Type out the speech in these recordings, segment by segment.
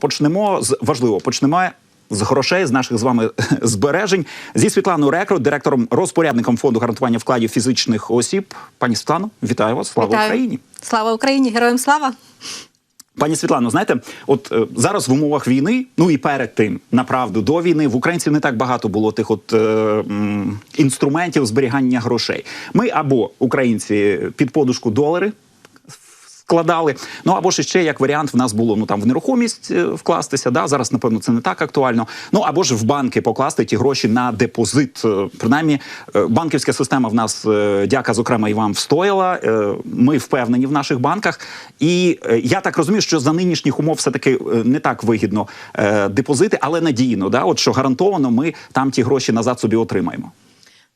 Почнемо з важливо. Почнемо з грошей з наших з вами збережень зі Світланою Рекрут, директором розпорядником фонду гарантування вкладів фізичних осіб. Пані Світлано, вітаю вас! Слава Вітаю. Україні! Слава Україні! Героям слава! Пані Світлано, знаєте, от е, зараз в умовах війни, ну і перед тим, направду, до війни в українців не так багато було тих от е, м, інструментів зберігання грошей. Ми або українці під подушку долари. Складали, ну або ж ще як варіант, в нас було ну там в нерухомість е, вкластися. Да, зараз напевно це не так актуально. Ну або ж в банки покласти ті гроші на депозит. Е, Принаймні, е, банківська система в нас, дяка, зокрема, і вам встояла. Ми впевнені в наших банках. І я так розумію, що за нинішніх умов все таки не так вигідно депозити, але надійно. Да, от що гарантовано, ми там ті гроші назад собі отримаємо.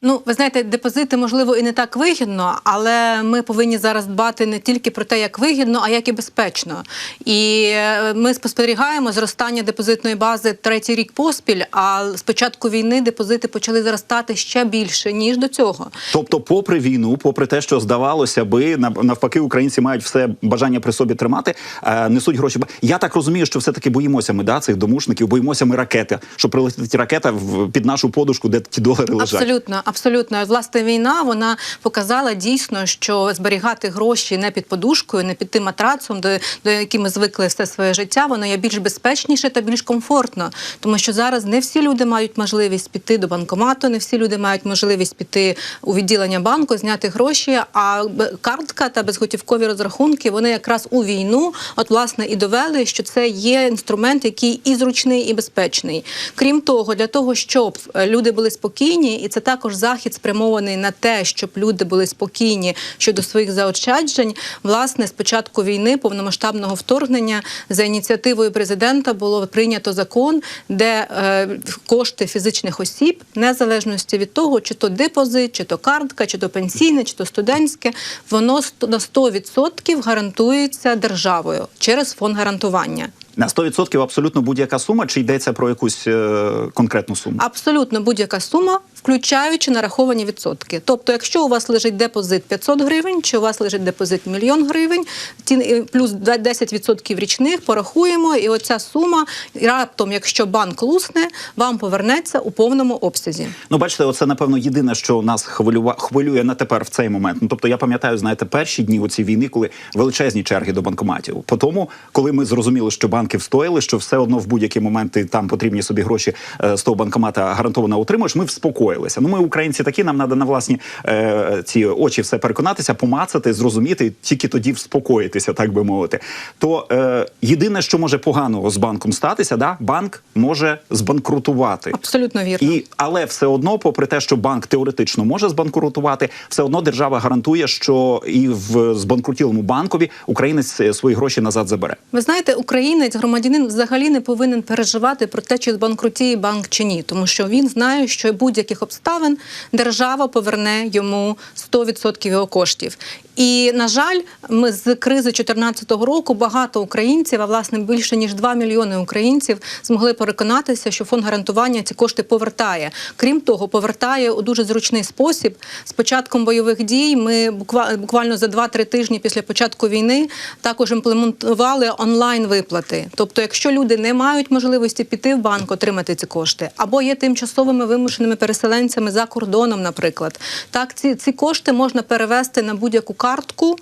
Ну, ви знаєте, депозити можливо і не так вигідно, але ми повинні зараз дбати не тільки про те, як вигідно, а як і безпечно. І е, ми спостерігаємо зростання депозитної бази третій рік поспіль. А з початку війни депозити почали зростати ще більше ніж до цього. Тобто, попри війну, попри те, що здавалося би, навпаки, українці мають все бажання при собі тримати, е, несуть гроші. Я так розумію, що все таки боїмося ми да, цих домушників, боїмося ми ракети, що прилетить ракета під нашу подушку, де ті долари лежать. Абсолютно, абсолютно. Власне, війна вона показала дійсно, що зберігати гроші не під подушкою, не під тим матрацом, до, до яким ми звикли все своє життя, воно є більш безпечніше та більш комфортно. Тому що зараз не всі люди мають можливість піти до банкомату, не всі люди мають можливість піти у відділення банку, зняти гроші. А картка та безготівкові розрахунки вони якраз у війну, от власне, і довели, що це є інструмент, який і зручний, і безпечний. Крім того, для того, щоб е, люди були спокійні, і це також захід спрямований на те, щоб люди були спокійні щодо своїх заощаджень. Власне, з початку війни, повномасштабного вторгнення, за ініціативою президента було прийнято закон, де е, кошти фізичних осіб, незалежності від того, чи то депозит, чи то картка, чи то пенсійне, чи то студентське, воно на 100% гарантується державою через фонд гарантування. На 100% абсолютно будь-яка сума, чи йдеться про якусь е, конкретну суму? Абсолютно будь-яка сума, включаючи нараховані відсотки. Тобто, якщо у вас лежить депозит 500 гривень, чи у вас лежить депозит мільйон гривень, е, плюс 10% річних порахуємо, і оця сума раптом, якщо банк лусне, вам повернеться у повному обсязі. Ну, бачите, оце напевно єдине, що нас хвилюва хвилює на тепер в цей момент. Ну тобто, я пам'ятаю, знаєте, перші дні у цій війни, коли величезні черги до банкоматів. По тому, коли ми зрозуміли, що банки встояли, що все одно в будь-які моменти там потрібні собі гроші е, з того банкомата гарантовано отримуєш. Ми вспокоїлися. Ну, ми українці такі, нам треба на власні е, ці очі все переконатися, помацати, зрозуміти, тільки тоді вспокоїтися, так би мовити. То е, єдине, що може поганого з банком статися, да, банк може збанкрутувати. Абсолютно вірно. І але все одно, попри те, що банк теоретично може збанкрутувати, все одно держава гарантує, що і в збанкрутілому банкові українець е, свої гроші назад забере. Ви знаєте, українець, громадянин взагалі не повинен переживати про те, чи збанкрутіє банк чи ні, тому що він знає, що будь-яких обставин держава поверне йому 100% його коштів. І на жаль, ми з кризи 2014 року багато українців, а власне більше ніж 2 мільйони українців, змогли переконатися, що фонд гарантування ці кошти повертає. Крім того, повертає у дуже зручний спосіб. З початком бойових дій ми буква- буквально за 2-3 тижні після початку війни також імплементували онлайн виплати. Тобто, якщо люди не мають можливості піти в банк, отримати ці кошти, або є тимчасовими вимушеними переселенцями за кордоном, наприклад, так ці, ці кошти можна перевести на будь-яку картку.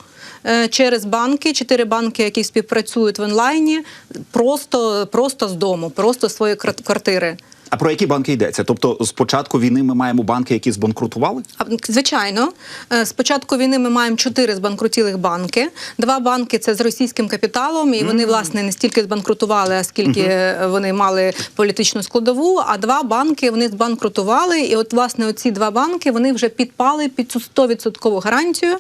е, Через банки, чотири банки, які співпрацюють в онлайні, просто, просто з дому, просто з своєї квартири. А про які банки йдеться? Тобто, з початку війни ми маємо банки, які збанкрутували? А, Звичайно, Е, з початку війни ми маємо чотири збанкрутілих банки. Два банки це з російським капіталом, і вони власне не стільки збанкрутували, а скільки е, вони мали політичну складову. А два банки вони збанкрутували. І от власне оці два банки вони вже підпали під цю 100% гарантію.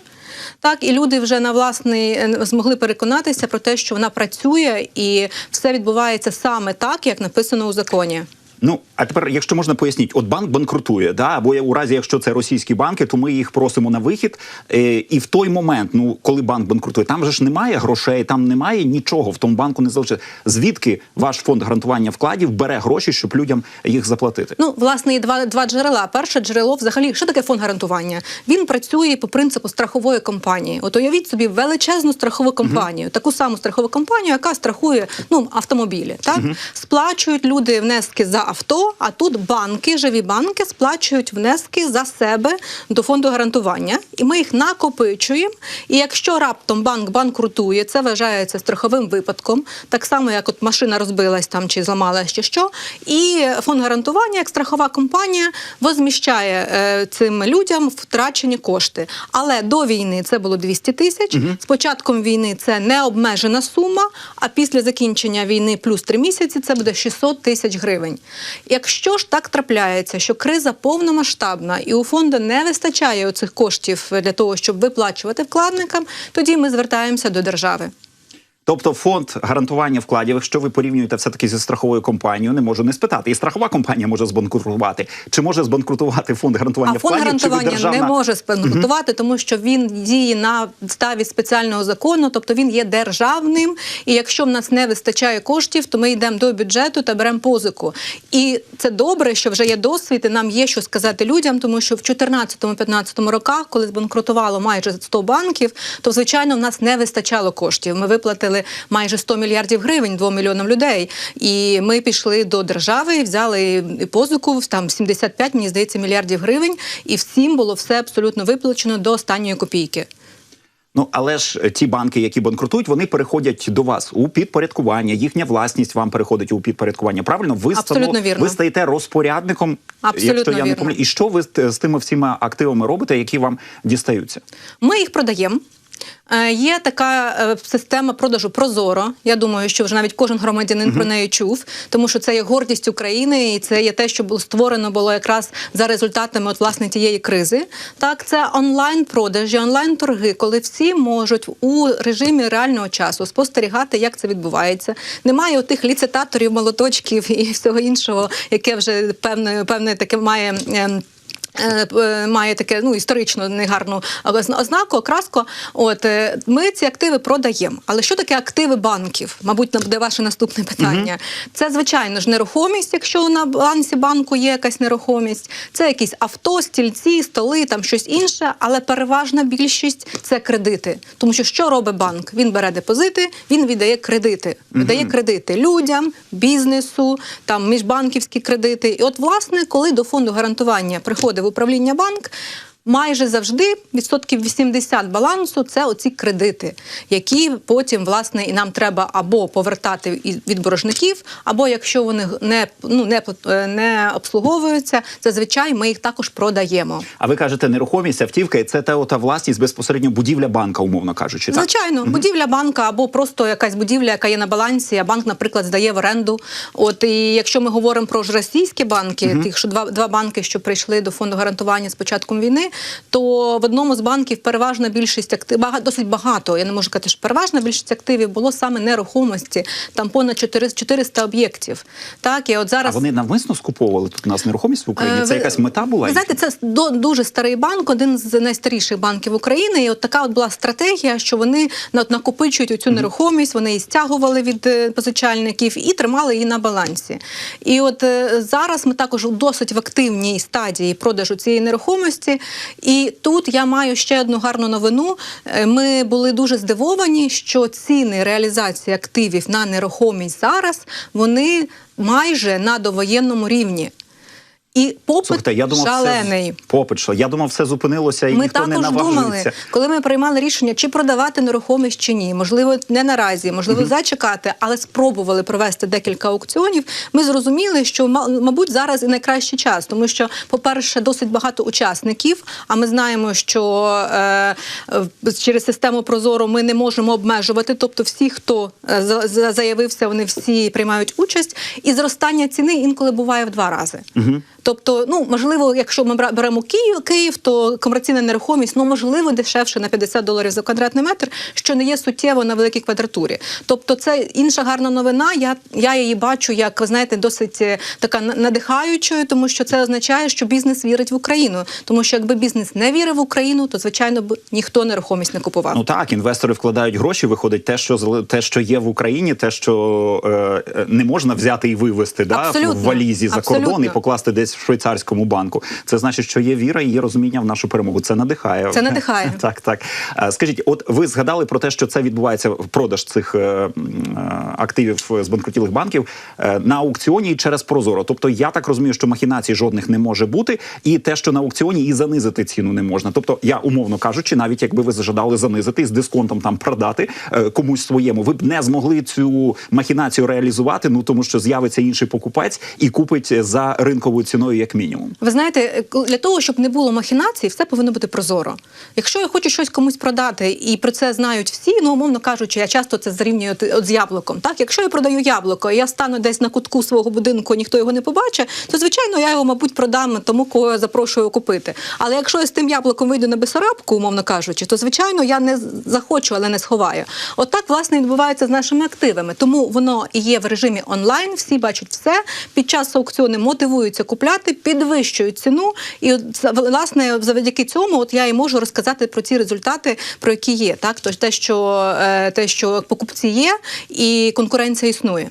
Так, і люди вже на власний е, змогли переконатися про те, що вона працює, і все відбувається саме так, як написано у законі. Ну а тепер, якщо можна поясніть, от банк банкрутує, да або у разі, якщо це російські банки, то ми їх просимо на вихід. Е, і в той момент, ну коли банк банкрутує, там же ж немає грошей, там немає нічого в тому банку не залишиться. Звідки ваш фонд гарантування вкладів бере гроші, щоб людям їх заплатити? Ну, власне, є два, два джерела. Перше джерело, взагалі, що таке фонд гарантування? Він працює по принципу страхової компанії. От уявіть собі величезну страхову компанію, таку саму страхову компанію, яка страхує ну, автомобілі. Так? Сплачують люди внески за авто, а тут банки, живі банки сплачують внески за себе до фонду гарантування. І ми їх накопичуємо. І якщо раптом банк банкрутує, це вважається страховим випадком, так само, як от машина розбилась там чи зламалась, чи що. І фонд гарантування, як страхова компанія, возміщає е, цим людям втрачені кошти. Але до війни це було 200 тисяч. З початком війни це необмежена сума. А після закінчення війни плюс 3 місяці це буде 600 тисяч гривень. Якщо ж так трапляється, що криза повномасштабна і у фонду не вистачає оцих коштів для того, щоб виплачувати вкладникам, тоді ми звертаємося до держави. Тобто фонд гарантування вкладів, якщо ви порівнюєте все таки зі страховою компанією, не можу не спитати. І страхова компанія може збанкрутувати. Чи може збанкрутувати фонд гарантування А фонд вкладів? ви гарантування державна... не може спанкрутувати, тому що він діє на ставі спеціального закону, тобто він є державним. І якщо в нас не вистачає коштів, то ми йдемо до бюджету та беремо позику. І це добре, що вже є досвід, і нам є що сказати людям, тому що в 2014-2015 роках, коли збанкрутувало майже 100 банків, то звичайно в нас не вистачало коштів. Ми виплатили майже 100 мільярдів гривень 2 мільйонам людей. І ми пішли до держави, взяли позику там 75, мені здається, мільярдів гривень, і всім було все абсолютно виплачено до останньої копійки. Ну але ж ті банки, які банкрутують, вони переходять до вас у підпорядкування. Їхня власність вам переходить у підпорядкування. Правильно, ви Абсолютно станов- вірно. ви стаєте розпорядником. Абсолютно якщо я не вірно. І що ви з тими всіма активами робите, які вам дістаються? Ми їх продаємо. Е, Є така е, система продажу Прозоро. Я думаю, що вже навіть кожен громадянин про неї чув, тому що це є гордість України, і це є те, що було створено було якраз за результатами от власне тієї кризи. Так, це онлайн продажі, онлайн торги, коли всі можуть у режимі реального часу спостерігати, як це відбувається. Немає отих ліцитаторів, молоточків і всього іншого, яке вже певне, певне таке має. Е, е, Має таке ну історично негарну ознаку, окраску. От е, ми ці активи продаємо. Але що таке активи банків? Мабуть, буде ваше наступне питання. Це звичайно ж нерухомість, якщо на балансі банку є якась нерухомість. Це якісь авто, стільці, столи, там щось інше. Але переважна більшість це кредити. Тому що що робить банк? Він бере депозити, він віддає кредити. Віддає кредити людям, бізнесу, там міжбанківські кредити. І от, власне, коли до фонду гарантування приходить в управління банк. Майже завжди відсотків 80 балансу це оці кредити, які потім власне і нам треба або повертати від боржників, або якщо вони не ну не, не обслуговуються, зазвичай ми їх також продаємо. А ви кажете, нерухомість, автівка, це та ота власність безпосередньо будівля банка, умовно кажучи. Так? Звичайно, будівля банка або просто якась будівля, яка є на балансі, а банк, наприклад, здає в оренду. От і якщо ми говоримо про ж російські банки, тих, що два, два банки, що прийшли до фонду гарантування з початком війни, то в одному з банків переважна більшість актив, багато, досить багато. Я не можу сказати, що переважна більшість активів було саме нерухомості, там понад 400 400 об'єктів. Так, і от А зараз вони навмисно скуповували тут у нас нерухомість в Україні. Е, Це ви- якась мета була? Ви знаєте, це дуже старий банк, один з найстаріших банків України. І от така от була стратегія, що вони от накопичують цю нерухомість, вони її стягували від е, позичальників і тримали її на балансі. І от е, зараз ми також досить в активній стадії продажу цієї нерухомості. І тут я маю ще одну гарну новину. Е, Ми були дуже здивовані, що ціни реалізації активів на нерухомість зараз вони майже на довоєнному рівні. І попит Слухайте, я думав, шалений. все попит, що я думав, все зупинилося і Ми ніхто не також наважується. думали, коли ми приймали рішення, чи продавати нерухомість чи ні. Можливо, не наразі, можливо, зачекати, але спробували провести декілька аукціонів. Ми зрозуміли, що мабуть зараз і найкращий час, тому що, по-перше, досить багато учасників. А ми знаємо, що е, через систему Прозоро ми не можемо обмежувати. Тобто, всі, хто е, за- за- заявився, вони всі приймають участь. І зростання ціни інколи буває в два рази. Тобто, ну можливо, якщо ми беремо Київ, Київ, то комерційна нерухомість ну можливо дешевше на 50 доларів за квадратний метр, що не є суттєво на великій квадратурі. Тобто, це інша гарна новина. Я, я її бачу як ви знаєте, досить е, така на- надихаючою, тому що це означає, що бізнес вірить в Україну. Тому що якби бізнес не вірив в Україну, то звичайно б ніхто нерухомість не купував. Ну так, інвестори вкладають гроші. Виходить те, що те, що є в Україні, те, що е, е, не можна взяти і вивезти да, Абсолютно. в валізі за кордон і покласти десь в швейцарському банку. Це значить, що є віра і є розуміння в нашу перемогу. Це надихає. Це надихає. Так, так. Е, Скажіть, от ви згадали про те, що це відбувається в продаж цих е, е, активів з банкрутілих банків на аукціоні і через Прозоро. Тобто, я так розумію, що махінацій жодних не може бути, і те, що на аукціоні і занизити ціну не можна. Тобто, я умовно кажучи, навіть якби ви зажадали занизити і з дисконтом там продати комусь своєму, ви б не змогли цю махінацію реалізувати. Ну тому що з'явиться інший покупець і купить за ринковою ціною, як мінімум. Ви знаєте, для того, щоб не було махінацій, все повинно бути прозоро. Якщо я хочу щось комусь продати, і про це знають всі, ну умовно кажучи, я часто це зрівнюю от, з яблуком. Так, якщо я продаю яблуко, і я стану десь на кутку свого будинку, ніхто його не побачить, то звичайно я його, мабуть, продам тому, кого я запрошую купити. Але якщо я з тим яблуком вийду на Бесарабку, умовно кажучи, то звичайно я не захочу, але не сховаю. От власне відбувається з нашими активами. Тому воно і є в режимі онлайн. Всі бачать все. Під час аукціону мотивуються купляти, підвищують ціну. І власне завдяки цьому, от я і можу розказати про ці результати, про які є. Так, тож те, що е, те, що покупці є, і конкуренція існує.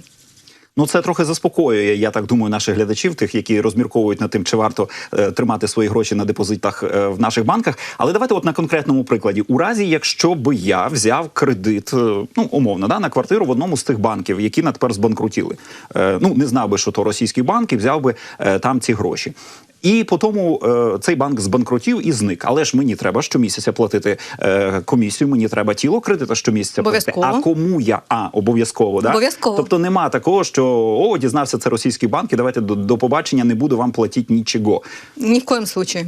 Ну, це трохи заспокоює, я так думаю, наших глядачів, тих, які розмірковують над тим, чи варто е, тримати свої гроші на депозитах е, в наших банках. Але давайте, от на конкретному прикладі, у разі, якщо би я взяв кредит, е, ну умовно, да, на квартиру в одному з тих банків, які на тепер збанкрутіли. Е, ну не знав би, що то російський банк, і взяв би е, там ці гроші. І по тому е, цей банк збанкрутів і зник. Але ж мені треба щомісяця платити е, комісію. Мені треба тіло кредита щомісяця платити. Обов'язково. А кому я а обов'язково да Обов'язково. Тобто нема такого, що о, дізнався це російський банк, і давайте до, до побачення не буду вам платити нічого. Ні в коєму случаї.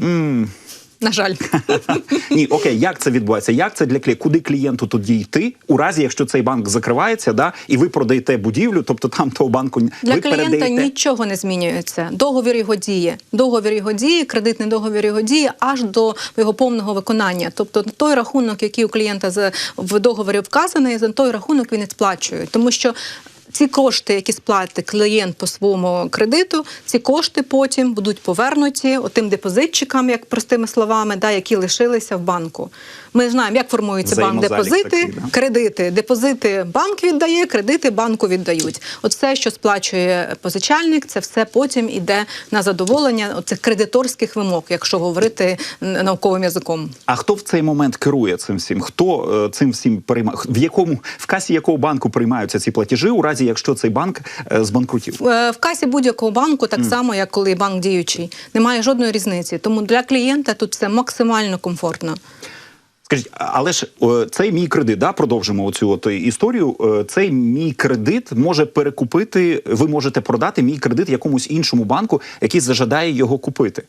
На жаль. Ні, окей, як це відбувається? Як це для клієнта? Куди клієнту тоді йти? У разі, якщо цей банк закривається, да, і ви продаєте будівлю, тобто там того банку Для ви клієнта передаєте. нічого не змінюється. Договір його діє. Договір його діє, кредитний договір його діє аж до його повного виконання. Тобто той рахунок, який у клієнта в договорі вказаний, за той рахунок він і сплачує. Тому що ці кошти, які сплатить клієнт по своєму кредиту, ці кошти потім будуть повернуті отим депозитчикам, як простими словами, да, які лишилися в банку. Ми знаємо, як формується банк депозити, такий, да. кредити. Депозити банк віддає, кредити банку віддають. От все, що сплачує позичальник, це все потім іде на задоволення цих кредиторських вимог, якщо говорити науковим язиком. А хто в цей момент керує цим всім? Хто е, цим всім приймає? В якому в касі якого банку приймаються ці платежі, у разі якщо цей банк е, збанкрутів? Е, В касі будь-якого банку, так само як коли банк діючий, немає жодної різниці. Тому для клієнта тут все максимально комфортно. Скажіть, але ж е, цей мій кредит, да, продовжимо оцю от історію. е, Цей мій кредит може перекупити. Ви можете продати мій кредит якомусь іншому банку, який зажадає його купити.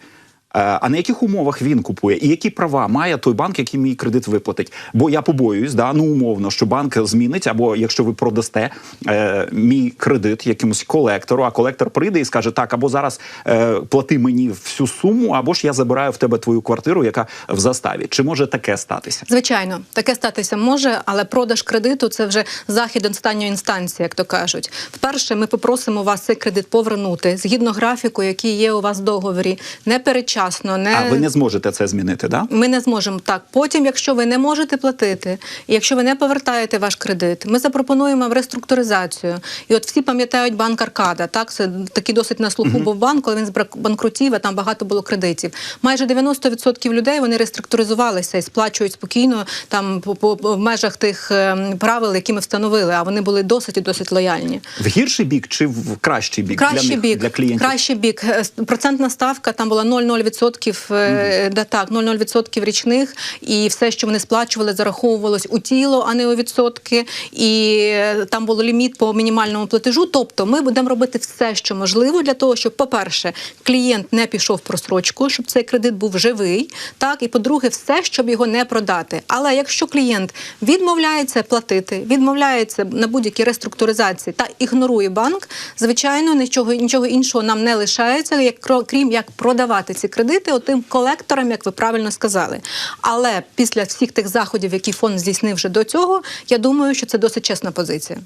Е, А на яких умовах він купує, і які права має той банк, який мій кредит виплатить? Бо я побоююсь, да, ну умовно, що банк змінить, або якщо ви продасте е, мій кредит якомусь колектору, а колектор прийде і скаже: так, або зараз е, плати мені всю суму, або ж я забираю в тебе твою квартиру, яка в заставі. Чи може таке статися? Звичайно, таке статися може, але продаж кредиту це вже захід останньої інстанції, як то кажуть. Вперше ми попросимо вас цей кредит повернути згідно графіку, який є у вас в договорі, не передчасно, не А ви не зможете це змінити, да? Ми не зможемо так. Потім, якщо ви не можете платити, і якщо ви не повертаєте ваш кредит, ми запропонуємо реструктуризацію. І от всі пам'ятають банк Аркада. Так, це такий досить на слуху був банк, коли він збрак- банкрутів, а там багато було кредитів. Майже 90% людей вони реструктуризувалися і сплачують спокійно там по, по, по- в межах тих ем, правил, які ми встановили. А вони були досить і досить лояльні. В гірший бік чи в кращий бік Кращий для них, бік, для клієнтів? кращий бік. Е, Процентна ставка там була 0,0%. 0,00% е, да, так, 0,0% річних, і все, що вони сплачували, зараховувалось у тіло, а не у відсотки. І е, там було ліміт по мінімальному платежу. Тобто, ми будемо робити все, що можливо, для того, щоб, по-перше, клієнт не пішов в просрочку, щоб цей кредит був живий. Так, і по-друге, все, щоб його не продати. Але якщо клієнт відмовляється платити, відмовляється на будь-які реструктуризації та ігнорує банк, звичайно, нічого нічого іншого нам не лишається, як крім як продавати ці кредити отим колекторам, як ви правильно сказали. Але після всіх тих заходів, які фонд здійснив вже до цього, я думаю, що це досить чесна позиція.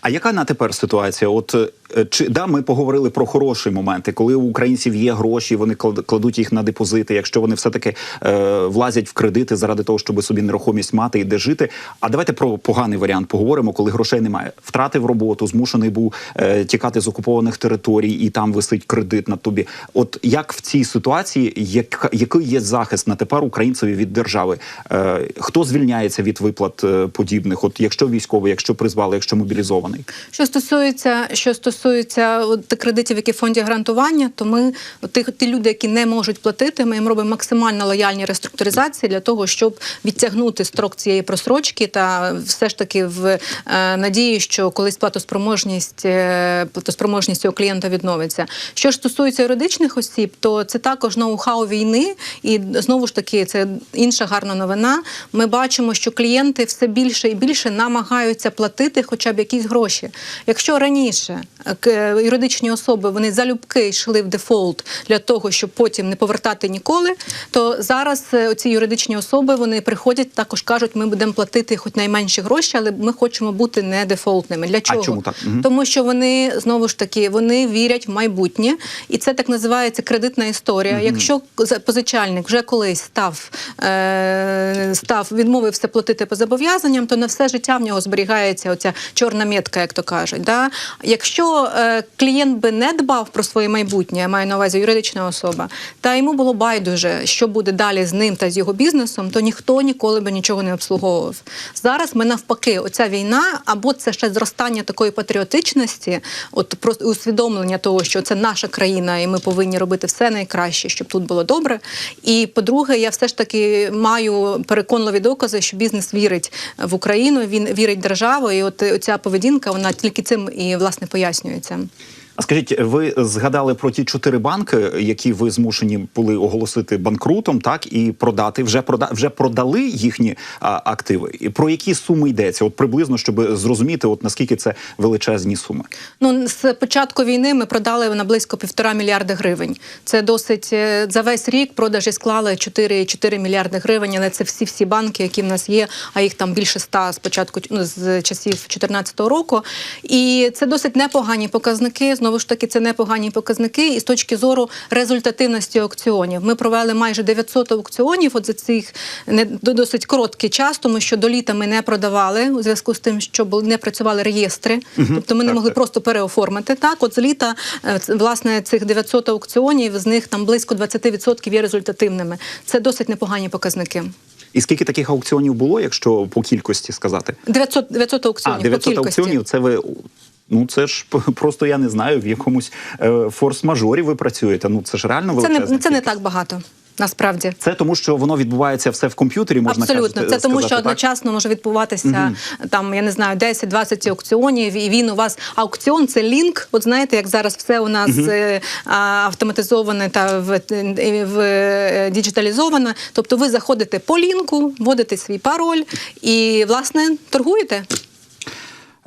А яка на тепер ситуація? От чи да, ми поговорили про хороші моменти, коли у українців є гроші, вони клад- кладуть їх на депозити, якщо вони все таки е, влазять в кредити заради того, щоб собі нерухомість мати і де жити. А давайте про поганий варіант поговоримо, коли грошей немає. Втратив роботу, змушений був е, тікати з окупованих територій, і там висить кредит на тобі. От як в цій ситуації, як, який є захист на тепер українцеві від держави? Е, хто звільняється від виплат е, подібних? От якщо військовий, якщо призвали, якщо мобілізований? Що стосується, що стосується от, тих кредитів, які в фонді гарантування, то ми от, ті, люди, які не можуть платити, ми їм робимо максимально лояльні реструктуризації для того, щоб відтягнути строк цієї просрочки, та все ж таки в е, надії, що колись платоспроможність е, платоспроможність цього клієнта відновиться. Що ж стосується юридичних осіб, то це також ноу-хау війни, і знову ж таки це інша гарна новина. Ми бачимо, що клієнти все більше і більше намагаються платити хоча б якісь гроші. Якщо раніше е, юридичні особи вони залюбки йшли в дефолт для того, щоб потім не повертати ніколи, то зараз е, ці юридичні особи вони приходять також кажуть, ми будемо платити хоч найменші гроші, але ми хочемо бути не дефолтними. Для чого? чому так? Мгм. Тому що вони знову ж таки вони вірять в майбутнє, і це так називається кредитна історія. Якщо за- позичальник вже колись став, е, став відмовився платити по зобов'язанням, то на все життя в нього зберігається оця чорна метка, як то кажуть. Да? Якщо е, клієнт би не дбав про своє майбутнє, маю на увазі юридична особа, та йому було байдуже, що буде далі з ним та з його бізнесом, то ніхто ніколи би нічого не обслуговував. Зараз ми навпаки, оця війна, або це ще зростання такої патріотичності, от просто усвідомлення того, що це наша країна, і ми повинні робити все найкраще, щоб тут було добре. І по-друге, я все ж таки маю переконливі докази, що бізнес вірить в Україну, він вірить в державу, і от ця поведінка вона тільки цим і власне пояснюється. А скажіть, ви згадали про ті чотири банки, які ви змушені були оголосити банкрутом, так і продати. Вже прода вже продали їхні а, активи. І про які суми йдеться? От приблизно, щоб зрозуміти, от наскільки це величезні суми. Ну з початку війни ми продали на близько півтора мільярди гривень. Це досить е, за весь рік продажі склали 4,4 мільярди гривень. Але це всі всі банки, які в нас є. А їх там більше ста з початку ну, з часів 2014 року. І це досить непогані показники. Знову ж таки, це непогані показники. І з точки зору результативності аукціонів. Ми провели майже 900 аукціонів. От за цих не досить короткий час, тому що до літа ми не продавали у зв'язку з тим, що були не працювали реєстри. Тобто ми не Так, могли так. просто переоформити. Так, от з літа е, власне цих 900 аукціонів, з них там близько 20% є результативними. Це досить непогані показники. І скільки таких аукціонів було, якщо по кількості сказати? 900, 900 аукціонів а 900 по кількості. аукціонів. Це ви. Ну це ж просто я не знаю, в якомусь е, форс-мажорі ви працюєте. Ну це ж реально Це не це не так багато. Насправді Це тому, що воно відбувається все в комп'ютері. Можна абсолютно кажете, це тому, сказати, що так? одночасно може відбуватися там, я не знаю, 10-20 аукціонів, і він у вас аукціон це лінк. От знаєте, як зараз все у нас е, автоматизоване та в, е, в діджиталізоване. Тобто, ви заходите по лінку, вводите свій пароль і власне торгуєте.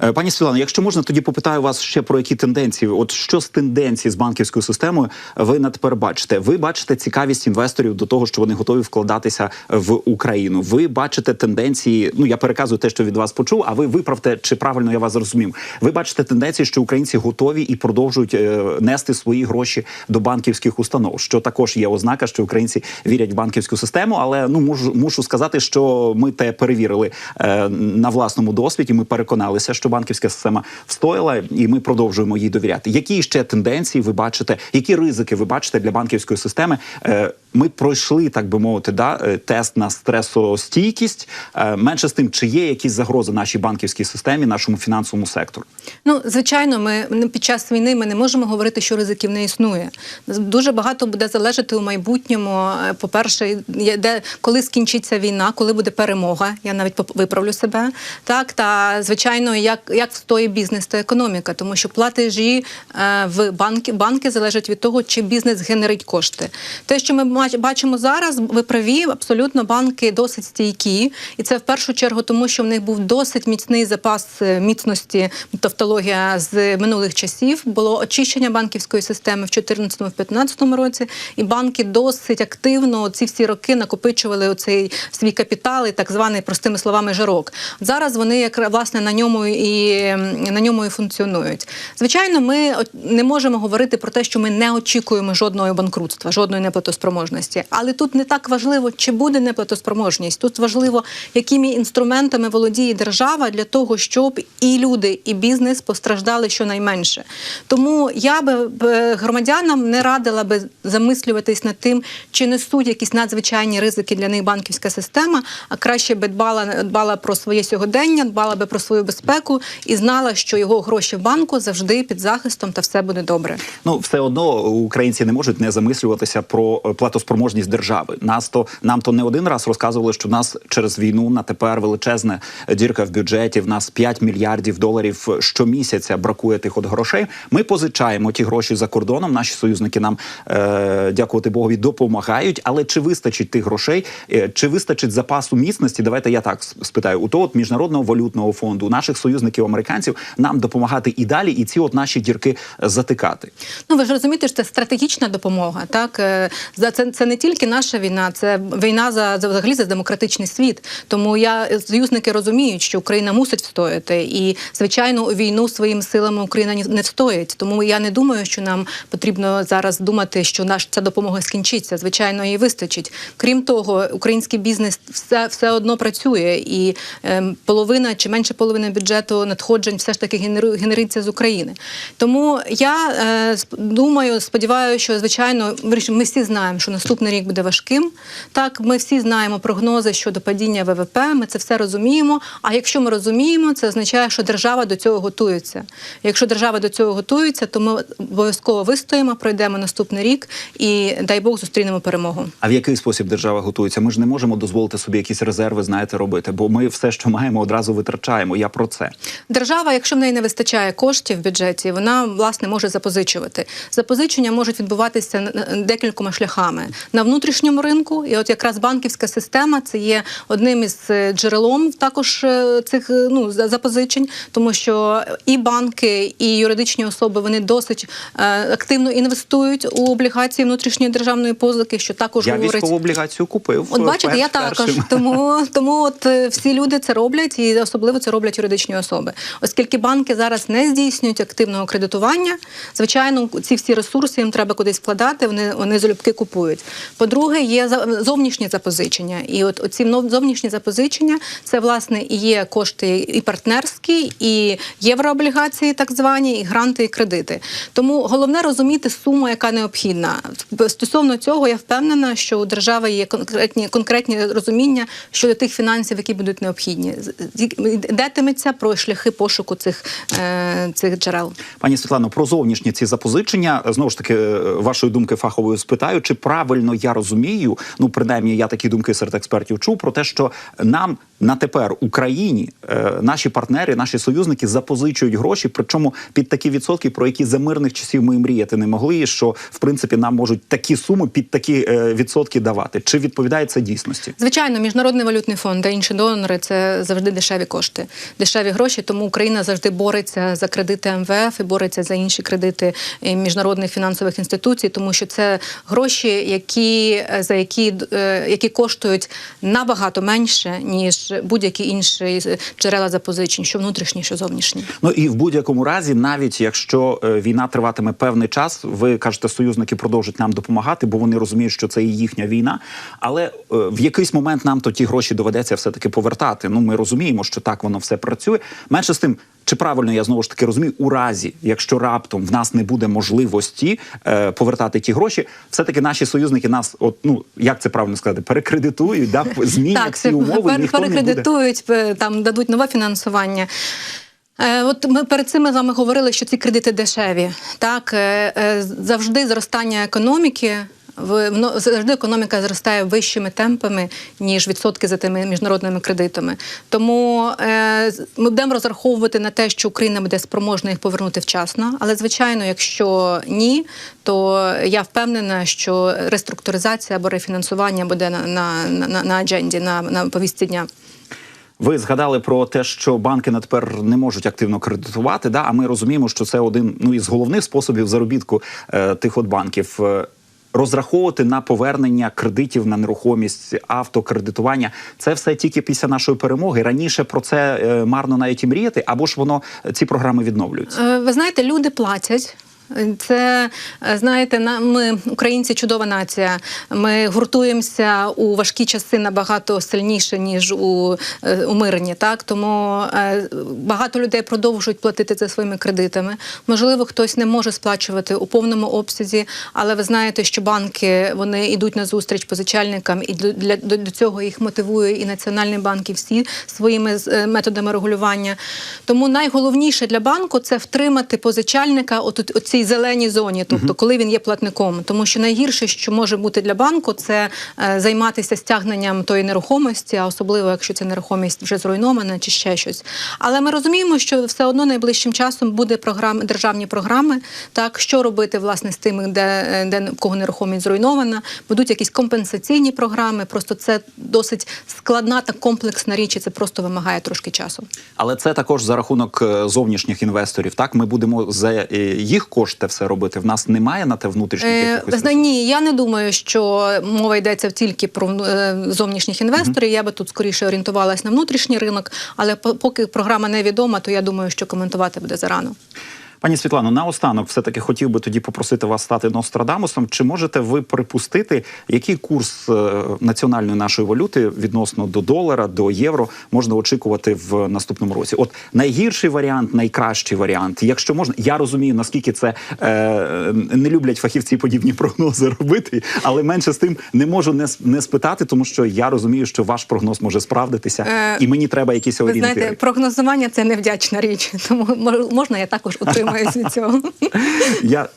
Е, Пані Світлано, якщо можна, тоді попитаю вас ще про які тенденції. От що з тенденцій з банківською системою ви на тепер бачите? Ви бачите цікавість інвесторів до того, що вони готові вкладатися в Україну. Ви бачите тенденції. Ну я переказую те, що від вас почув. А ви виправте, чи правильно я вас зрозумів? Ви бачите тенденції, що українці готові і продовжують е, нести свої гроші до банківських установ, що також є ознака, що українці вірять в банківську систему. Але ну мушу, мушу сказати, що ми те перевірили е, на власному досвіді. Ми переконалися, що банківська система встояла, і ми продовжуємо їй довіряти. Які ще тенденції ви бачите? Які ризики ви бачите для банківської системи? Ми пройшли, так би мовити, да, е, тест на стресостійкість. Е, Менше з тим, чи є якісь загрози нашій банківській системі, нашому фінансовому сектору. Ну, звичайно, ми ну, під час війни ми не можемо говорити, що ризиків не існує. Дуже багато буде залежати у майбутньому. Е, По-перше, є- де коли скінчиться війна, коли буде перемога. Я навіть виправлю себе. Так та звичайно, як, як встоїть бізнес та економіка, тому що платежі в банки банки залежать від того, чи бізнес генерить кошти. Те, що ми бачимо зараз, ви праві, абсолютно банки досить стійкі, і це в першу чергу, тому що в них був досить міцний запас е, міцності, тавтологія з минулих часів. Було очищення банківської системи в 2014-2015 році, і банки досить активно ці всі роки накопичували оцей свій капітал і так званий простими словами жирок. Зараз вони як власне на ньому і на ньому і функціонують. Звичайно, ми не можемо говорити про те, що ми не очікуємо жодного банкрутства, жодної неплатоспроможності. Але тут не так важливо, чи буде неплатоспроможність. Тут важливо, якими інструментами володіє держава для того, щоб і люди, і бізнес постраждали щонайменше. Тому я би громадянам не радила би замислюватись над тим, чи несуть якісь надзвичайні ризики для них банківська система, а краще би дбала, дбала про своє сьогодення, дбала би про свою безпеку і знала, що його гроші в банку завжди під захистом та все буде добре. Ну, все одно українці не можуть не замислюватися про е, платоспроможність держави. Нас то нам то не один раз розказували, що нас через війну на тепер величезна дірка в бюджеті. В нас 5 мільярдів доларів щомісяця бракує тих от грошей. Ми позичаємо ті гроші за кордоном. Наші союзники нам е, дякувати Богові допомагають. Але чи вистачить тих грошей? Е, Чи вистачить запасу міцності? Давайте я так спитаю. У того от міжнародного валютного фонду, наших союзників американців нам допомагати і далі, і ці от наші дірки затикати. Ну ви ж розумієте, що це стратегічна допомога. Так Е, за це, це не тільки наша війна, це війна за, за взагалі за демократичний світ. Тому я союзники розуміють, що Україна мусить встояти, і звичайно, війну своїми силами Україна не встоїть. Тому я не думаю, що нам потрібно зараз думати, що наш ця допомога скінчиться. Звичайно, її вистачить. Крім того, український бізнес все, все одно працює, і ем, половина чи менше половини бюджету надходжень все ж таки генеру- генериться з України. Тому я е, думаю, сподіваюся, що звичайно ми всі знаємо, що наступний рік буде важким. Так, ми всі знаємо прогнози щодо падіння ВВП. Ми це все розуміємо. А якщо ми розуміємо, це означає, що держава до цього готується. Якщо держава до цього готується, то ми обов'язково вистоїмо, пройдемо наступний рік і дай Бог зустрінемо перемогу. А в який спосіб держава готується? Ми ж не можемо дозволити собі якісь резерви, знаєте, робити, бо ми все, що маємо, одразу витрачаємо. Я про це. Держава, якщо в неї не вистачає коштів в бюджеті, вона власне може запозичувати. Запозичення можуть відбуватися декількома шляхами на внутрішньому ринку. І от якраз банківська система це є одним із е, джерелом також е, цих е, ну за- запозичень, тому що і банки, і юридичні особи вони досить активно інвестують у облігації внутрішньої державної позики, що також Я говорить військову облігацію купив. От бачите, я також тому, тому от всі люди це роблять, і особливо це роблять юридичні особи. Оскільки банки зараз не здійснюють активного кредитування, звичайно, ці всі ресурси їм треба кудись вкладати. Вони вони залюбки купують. По-друге, є зовнішні запозичення, і от нов- зовнішні запозичення це власне і є кошти і партнерські, і єврооблігації, так звані, і гранти, і кредити. Тому головне розуміти суму, яка необхідна. Стосовно цього, я впевнена, що у держави є конкретні конкретні розуміння щодо тих фінансів, які будуть необхідні. Йдетиметься про шляхи пошуку цих, е, цих джерел. Пані Світлано, про зовнішні ці запозичення знову ж таки е, вашої думки фахової спитаю, чи правильно я розумію? Ну принаймні я такі думки серед експертів чув про те, що нам на тепер Україні е, наші партнери, наші союзники запозичують гроші, причому під такі відсотки, про які за мирних часів ми мріяти не могли, що в принципі нам можуть такі суми під такі е, відсотки давати. Чи відповідає це дійсності? Звичайно, міжнародний валютний фонд та інші донори це завжди дешеві кошти, дешеві гроші. Тому Україна завжди бореться за кредити МВФ і бореться за інші кредити е, міжнародних фінансових інституцій, тому що це гроші, які за які, які коштують набагато менше ніж будь-які інші е, джерела запозичень, що внутрішні, що зовнішні. Ну і в будь-якому разі, навіть якщо е, війна триватиме певний час, ви кажете, союзники продовжать нам допомагати, бо вони розуміють, що це і їхня війна. Але е, в якийсь момент нам то ті гроші доведеться все таки повертати. Ну ми розуміємо, що так воно все працює. Менше з тим, Чи правильно я знову ж таки розумію, у разі, якщо раптом в нас не буде можливості е, повертати ті гроші, все таки наші союзники нас, от ну як це правильно сказати, перекредитують, да змінять Так, ці умови. пер- ніхто не буде. перекредитують, там дадуть нове фінансування. Е, От ми перед цим з вами говорили, що ці кредити дешеві. Так, е, е, завжди зростання економіки. В завжди економіка зростає вищими темпами ніж відсотки за тими міжнародними кредитами. Тому е, ми будемо розраховувати на те, що Україна буде спроможна їх повернути вчасно. Але звичайно, якщо ні, то я впевнена, що реструктуризація або рефінансування буде на, на, на, на адженді, на, на повістці дня. Ви згадали про те, що банки на тепер не можуть активно кредитувати. Да, а ми розуміємо, що це один ну із головних способів заробітку е, тих от банків. Розраховувати на повернення кредитів на нерухомість, автокредитування це все тільки після нашої перемоги. Раніше про це е, марно навіть і мріяти, або ж воно ці програми відновлюються. Е, Ви знаєте, люди платять. Це е, знаєте, на- ми українці чудова нація. Ми гуртуємося у важкі часи набагато сильніше ніж у, е, у мирні. Так тому е, багато людей продовжують платити це своїми кредитами. Можливо, хтось не може сплачувати у повному обсязі, але ви знаєте, що банки вони йдуть на зустріч позичальникам, і для, до, до цього їх мотивує і Національний банк, і всі своїми методами регулювання. Тому найголовніше для банку це втримати позичальника от у цій зеленій зоні, тобто коли він є платником. Тому що найгірше, що може бути для банку, це е, займатися стягненням тої нерухомості, а особливо якщо ця нерухомість вже зруйнована чи ще щось. Але ми розуміємо, що все одно найближчим часом буде програми державні програми. Так що робити власне з тими, де, е, де в кого нерухомість зруйнована, будуть якісь компенсаційні програми. Просто це досить складна та комплексна річ, і це просто вимагає трошки часу. Але це також за рахунок е, зовнішніх інвесторів. Так, ми будемо за їх е, кошти все робити. В нас немає на те внутрішніх Е, якихось ви ні, я не думаю, що мова йдеться тільки про е, зовнішніх інвесторів. Я би тут скоріше орієнтувалась на внутрішній ринок, але поки програма невідома, то я думаю, що коментувати буде зарано. Пані Світлано, наостанок все таки хотів би тоді попросити вас стати Нострадамусом. Чи можете ви припустити, який курс е, національної нашої валюти відносно до долара, до євро можна очікувати в наступному році? От найгірший варіант, найкращий варіант. Якщо можна, я розумію, наскільки це е, не люблять фахівці подібні прогнози робити, але менше з тим не можу не, не спитати, тому що я розумію, що ваш прогноз може справдитися, Е, і мені треба якісь Ви знаєте, прогнозування це невдячна річ, тому мож- можна я також утримаюсь від цього. Я.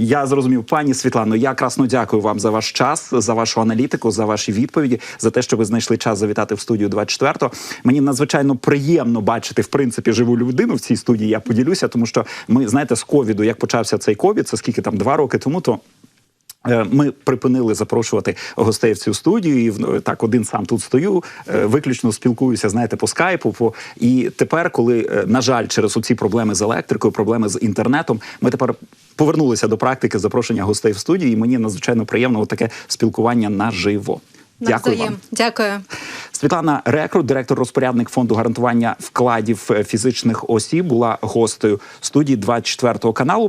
Я зрозумів, пані Світлано. Я красно дякую вам за ваш час, за вашу аналітику, за ваші відповіді, за те, що ви знайшли час завітати в студію 24-го. Мені надзвичайно приємно бачити в принципі живу людину в цій студії. Я поділюся, тому що ми знаєте, з ковіду, як почався цей ковід, це скільки там два роки тому, то. Е, Ми припинили запрошувати гостей в цю студію, і в- так один сам тут стою, е, виключно спілкуюся, знаєте, по скайпу. По і тепер, коли е, на жаль, через оці проблеми з електрикою, проблеми з інтернетом, ми тепер повернулися до практики запрошення гостей в студію. І мені надзвичайно приємно таке спілкування наживо. Дякую вам. Дякую. Світлана Рекрут, директор розпорядник фонду гарантування вкладів е, фізичних осіб, була гостею студії 24 каналу.